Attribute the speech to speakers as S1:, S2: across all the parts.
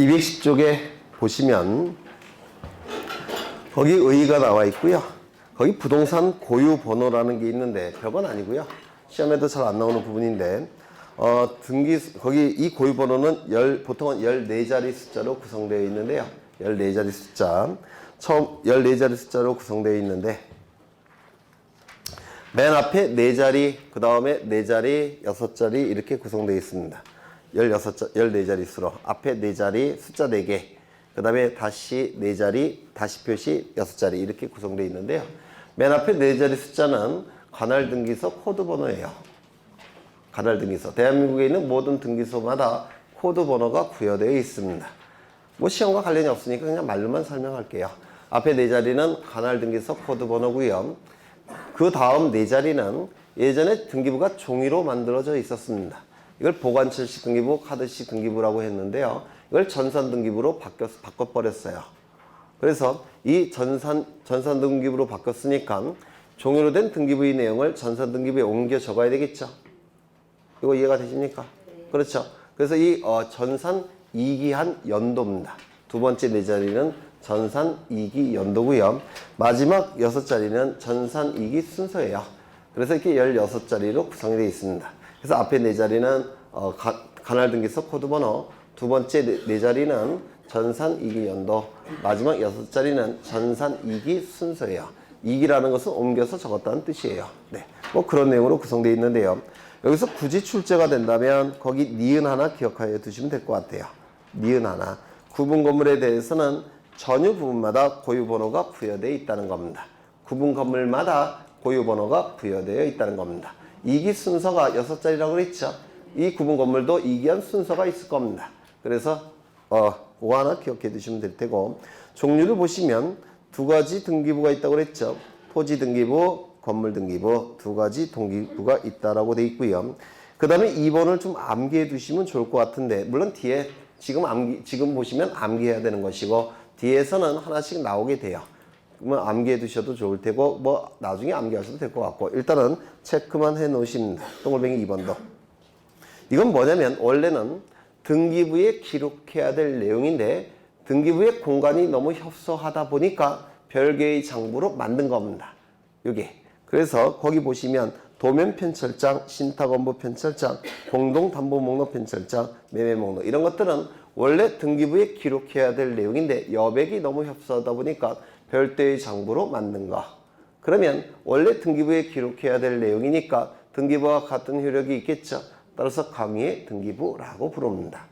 S1: 210쪽에 보시면 거기 의의가 나와 있고요. 거기 부동산 고유 번호라는 게 있는데 별건 아니고요. 시험에도 잘 안 나오는 부분인데 어, 등기 거기 이 고유 번호는 열 보통은 14자리 숫자로 구성되어 있는데요. 14자리 숫자. 처음 14자리 숫자로 구성되어 있는데 맨 앞에 4자리, 그 다음에 4자리, 6자리 이렇게 구성되어 있습니다. 16자, 14자리 수로 앞에 4자리, 숫자 4개, 그 다음에 다시 4자리, 다시 표시 6자리 이렇게 구성되어 있는데요. 맨 앞에 4자리 숫자는 관할 등기소 코드 번호예요. 관할 등기소. 대한민국에 있는 모든 등기소마다 코드 번호가 부여되어 있습니다. 뭐 시험과 관련이 없으니까 그냥 말로만 설명할게요. 앞에 네 자리는 관할 등기소 코드 번호고요. 그 다음 네 자리는 예전에 등기부가 종이로 만들어져 있었습니다. 이걸 보관철식 등기부, 카드식 등기부라고 했는데요. 이걸 전산 등기부로 바뀌어 바꿔버렸어요. 그래서 이 전산 전산 등기부로 바뀌었으니까 종이로 된 등기부의 내용을 전산 등기부에 옮겨 적어야 되겠죠. 이거 이해가 되십니까? 그렇죠. 그래서 이 어, 전산 이기한 연도입니다. 두 번째 네 자리는 전산 이기 연도고요. 마지막 여섯 자리는 전산 이기 순서예요. 그래서 이렇게 16자리로 구성이 되어 있습니다. 그래서 앞에 네 자리는 어, 가, 관할 등기소 코드 번호, 두 번째 네, 네 자리는 전산 이기 연도, 마지막 여섯 자리는 전산 이기 순서예요. 이기라는 것은 옮겨서 적었다는 뜻이에요. 네. 뭐 그런 내용으로 구성되어 있는데요. 여기서 굳이 출제가 된다면 거기 니은 하나 기억하여 두시면 될 것 같아요. 니은 하나. 구분 건물에 대해서는 전유 부분마다 고유 번호가 부여되어 있다는 겁니다. 구분 건물마다 고유 번호가 부여되어 있다는 겁니다. 이기 순서가 여섯 자리라고 그랬죠. 이 구분 건물도 이기한 순서가 있을 겁니다. 그래서 어, 그거 하나 기억해 두시면 될 테고 종류를 보시면 두 가지 등기부가 있다고 그랬죠. 토지 등기부, 건물 등기부 두 가지 등기부가 있다라고 돼 있고요. 그 다음에 2번을 좀 암기해 두시면 좋을 것 같은데 물론 뒤에 지금 암기 지금 보시면 암기해야 되는 것이고 뒤에서는 하나씩 나오게 돼요. 그러면 암기해 두셔도 좋을 테고 뭐 나중에 암기하셔도 될 것 같고 일단은 체크만 해 놓으십니다. 동글뱅이 2번도. 이건 뭐냐면 원래는 등기부에 기록해야 될 내용인데 등기부의 공간이 너무 협소하다 보니까 별개의 장부로 만든 겁니다. 요게. 그래서 거기 보시면 도면 편철장, 신탁원부 편철장, 공동담보 목록 편철장, 매매 목록 이런 것들은 원래 등기부에 기록해야 될 내용인데 여백이 너무 협소하다 보니까 별도의 장부로 만든 거. 그러면 원래 등기부에 기록해야 될 내용이니까 등기부와 같은 효력이 있겠죠. 따라서 강의의 등기부라고 부릅니다.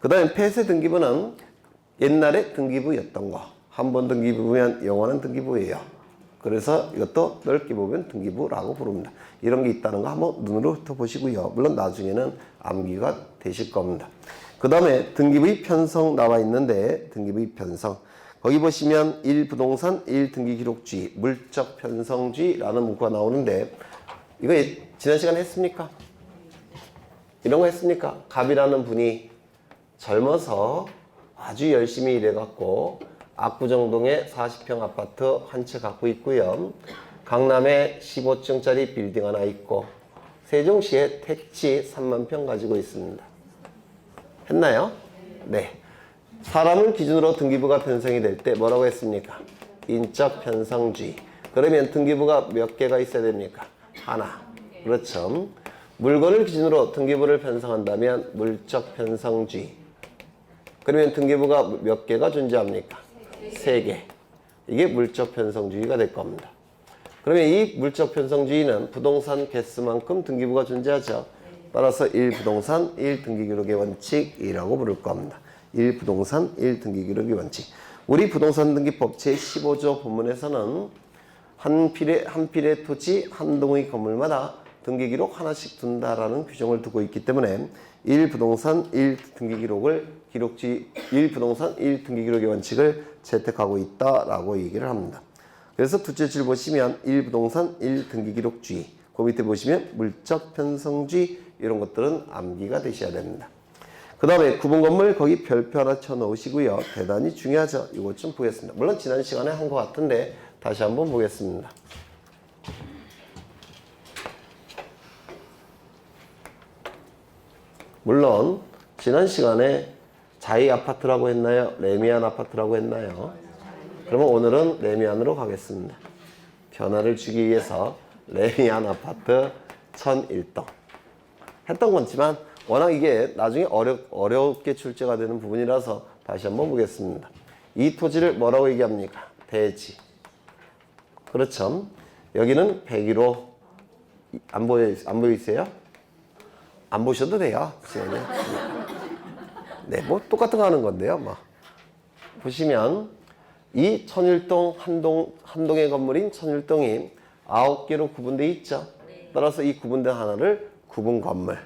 S1: 그 다음에 폐쇄 등기부는 옛날에 등기부였던 거. 한 번 등기부면 영원한 등기부예요. 그래서 이것도 넓게 보면 등기부라고 부릅니다. 이런 게 있다는 거 한번 눈으로 훑어보시고요. 물론 나중에는 암기가 되실 겁니다. 그 다음에 등기부의 편성 나와 있는데 등기부의 편성. 거기 보시면 1부동산 1등기 기록주의 물적 편성주의라는 문구가 나오는데 이거 예- 지난 시간에 했습니까? 이런 거 했습니까? 갑이라는 분이 젊어서 아주 열심히 일해갖고 압구정동에 40평 아파트 한 채 갖고 있고요. 강남에 15층짜리 빌딩 하나 있고 세종시에 택지 3만 평 가지고 있습니다. 했나요? 네. 사람을 기준으로 등기부가 편성이 될 때 뭐라고 했습니까? 인적 편성주의. 그러면 등기부가 몇 개가 있어야 됩니까? 하나. 그렇죠. 물건을 기준으로 등기부를 편성한다면 물적 편성주의. 그러면 등기부가 몇 개가 존재합니까? 세 개. 이게 물적 편성주의가 될 겁니다. 그러면 이 물적 편성주의는 부동산 개수만큼 등기부가 존재하죠. 따라서 1부동산 1등기기록의 원칙이라고 부를 겁니다. 1부동산 1등기 기록의 원칙. 우리 부동산 등기법 제15조 본문에서는 한 필의 한 필의 토지 한 동의 건물마다 등기 기록 하나씩 둔다라는 규정을 두고 있기 때문에 1부동산 1등기 기록을 기록지 1부동산 1등기 기록의 원칙을 채택하고 있다라고 얘기를 합니다. 그래서 두째 줄 보시면 1부동산 1등기 기록주의 그 밑에 보시면 물적 편성주의 이런 것들은 암기가 되셔야 됩니다. 그 다음에 구분 건물 거기 별표 하나 쳐 넣으시고요. 대단히 중요하죠. 이것 좀 보겠습니다. 물론 지난 시간에 한 것 같은데 다시 한번 보겠습니다. 물론 지난 시간에 자이 아파트라고 했나요? 레미안 아파트라고 했나요? 그러면 오늘은 레미안으로 가겠습니다. 변화를 주기 위해서 레미안 아파트 1001동 했던 건지만 워낙 이게 나중에 어려, 어렵게 출제가 되는 부분이라서 다시 한번 보겠습니다. 이 토지를 뭐라고 얘기합니까? 대지. 그렇죠. 여기는 101호 안 보여 안 보이세요? 안 보셔도 돼요. 네, 뭐 똑같은 거 하는 건데요. 뭐 보시면 이 천일동 한동 한동의 건물인 천일동이 아홉 개로 구분되어 있죠. 따라서 이 구분된 하나를 구분 건물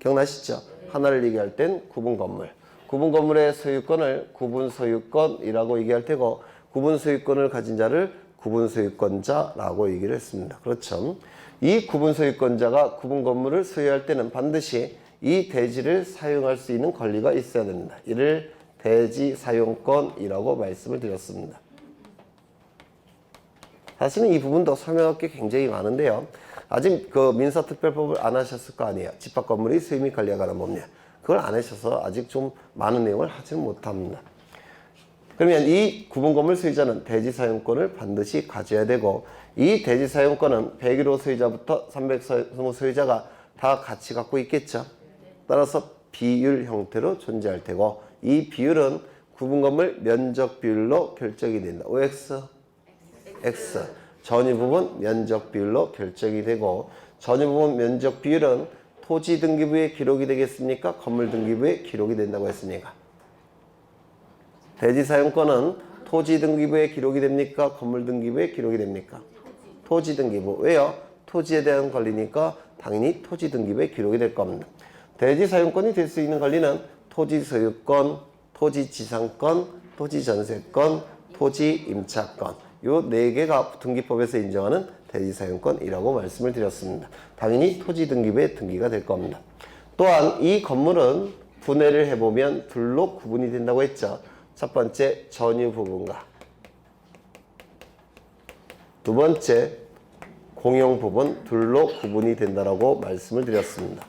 S1: 기억나시죠? 하나를 얘기할 땐 구분 건물. 구분 건물의 소유권을 구분 소유권이라고 얘기할 테고 구분 소유권을 가진 자를 구분 소유권자라고 얘기를 했습니다. 그렇죠? 이 구분 소유권자가 구분 건물을 소유할 때는 반드시 이 대지를 사용할 수 있는 권리가 있어야 됩니다. 이를 대지 사용권이라고 말씀을 드렸습니다. 사실은 이 부분도 설명할 게 굉장히 많은데요. 아직 그 민사특별법을 안 하셨을 거 아니에요. 집합 건물의 수임 및 관리에 관한 법률. 그걸 안 하셔서 아직 좀 많은 내용을 하지는 못합니다. 그러면 이 구분 건물 소유자는 대지 사용권을 반드시 가져야 되고 이 대지 사용권은 101호 소유자부터 300호 소유자가 다 같이 갖고 있겠죠. 따라서 비율 형태로 존재할 테고 이 비율은 구분 건물 면적 비율로 결정이 된다. OX X 전유 부분 면적 비율로 결정이 되고 전유 부분 면적 비율은 토지 등기부에 기록이 되겠습니까? 건물 등기부에 기록이 된다고 했습니까? 대지 사용권은 토지 등기부에 기록이 됩니까? 건물 등기부에 기록이 됩니까? 토지 등기부. 왜요? 토지에 대한 권리니까 당연히 토지 등기부에 기록이 될 겁니다. 대지 사용권이 될 수 있는 권리는 토지 소유권, 토지 지상권, 토지 전세권, 토지 임차권. 요 네 개가 등기법에서 인정하는 대지 사용권이라고 말씀을 드렸습니다. 당연히 토지 등기부에 등기가 될 겁니다. 또한 이 건물은 분해를 해보면 둘로 구분이 된다고 했죠. 첫 번째 전유 부분과 두 번째 공용 부분 둘로 구분이 된다라고 말씀을 드렸습니다.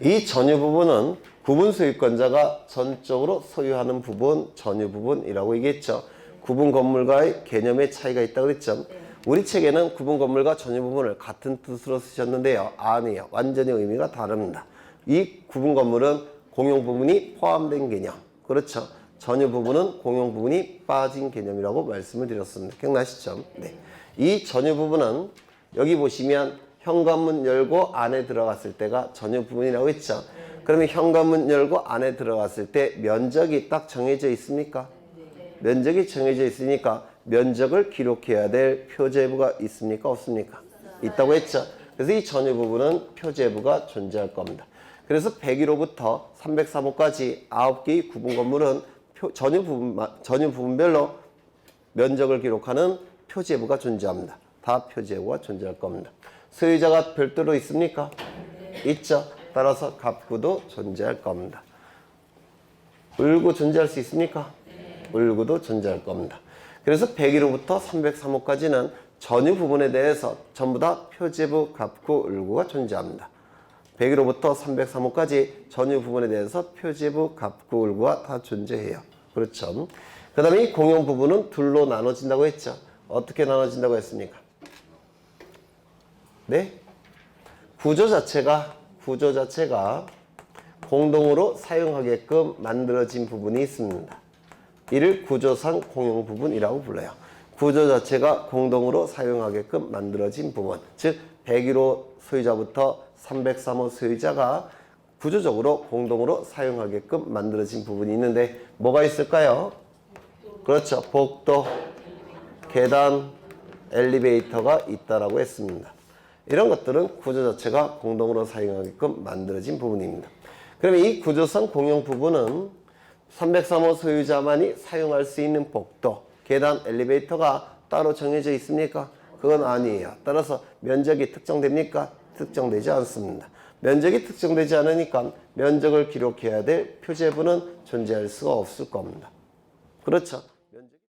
S1: 이 전유 부분은 구분 소유권자가 전적으로 소유하는 부분 전유 부분이라고 얘기했죠. 구분 건물과의 개념의 차이가 있다고 그랬죠. 우리 책에는 구분 건물과 전유 부분을 같은 뜻으로 쓰셨는데요. 아니에요. 완전히 의미가 다릅니다. 이 구분 건물은 공용 부분이 포함된 개념. 그렇죠. 전유 부분은 공용 부분이 빠진 개념이라고 말씀을 드렸습니다. 기억나시죠? 네. 이 전유 부분은 여기 보시면 현관문 열고 안에 들어갔을 때가 전유 부분이라고 했죠. 그러면 현관문 열고 안에 들어갔을 때 면적이 딱 정해져 있습니까? 면적이 정해져 있으니까 면적을 기록해야 될 표제부가 있습니까? 없습니까? 있다고 했죠. 그래서 이 전유 부분은 표제부가 존재할 겁니다. 그래서 101호부터 303호까지 9개의 구분 건물은 표- 전유 부분 전유 부분별로 면적을 기록하는 표제부가 존재합니다. 다 표제부가 존재할 겁니다. 소유자가 별도로 있습니까? 있죠. 따라서 갑구도 존재할 겁니다. 을구 존재할 수 있습니까? 을구도 존재할 겁니다. 그래서 101호부터 303호까지는 전유 부분에 대해서 전부 다 표제부, 갑구, 을구가 존재합니다. 101호부터 303호까지 전유 부분에 대해서 표제부, 갑구, 을구가 다 존재해요. 그렇죠. 그 다음에 이 공용 부분은 둘로 나눠진다고 했죠. 어떻게 나눠진다고 했습니까? 네? 구조 자체가 구조 자체가 공동으로 사용하게끔 만들어진 부분이 있습니다. 이를 구조상 공용 부분이라고 불러요. 구조 자체가 공동으로 사용하게끔 만들어진 부분. 즉 101호 소유자부터 303호 소유자가 구조적으로 공동으로 사용하게끔 만들어진 부분이 있는데 뭐가 있을까요? 그렇죠. 복도, 계단, 엘리베이터가 있다라고 했습니다. 이런 것들은 구조 자체가 공동으로 사용하게끔 만들어진 부분입니다. 그러면 이 구조상 공용 부분은 303호 소유자만이 사용할 수 있는 복도, 계단, 엘리베이터가 따로 정해져 있습니까? 그건 아니에요. 따라서 면적이 특정됩니까? 특정되지 않습니다. 면적이 특정되지 않으니까 면적을 기록해야 될 표제부는 존재할 수가 없을 겁니다. 그렇죠.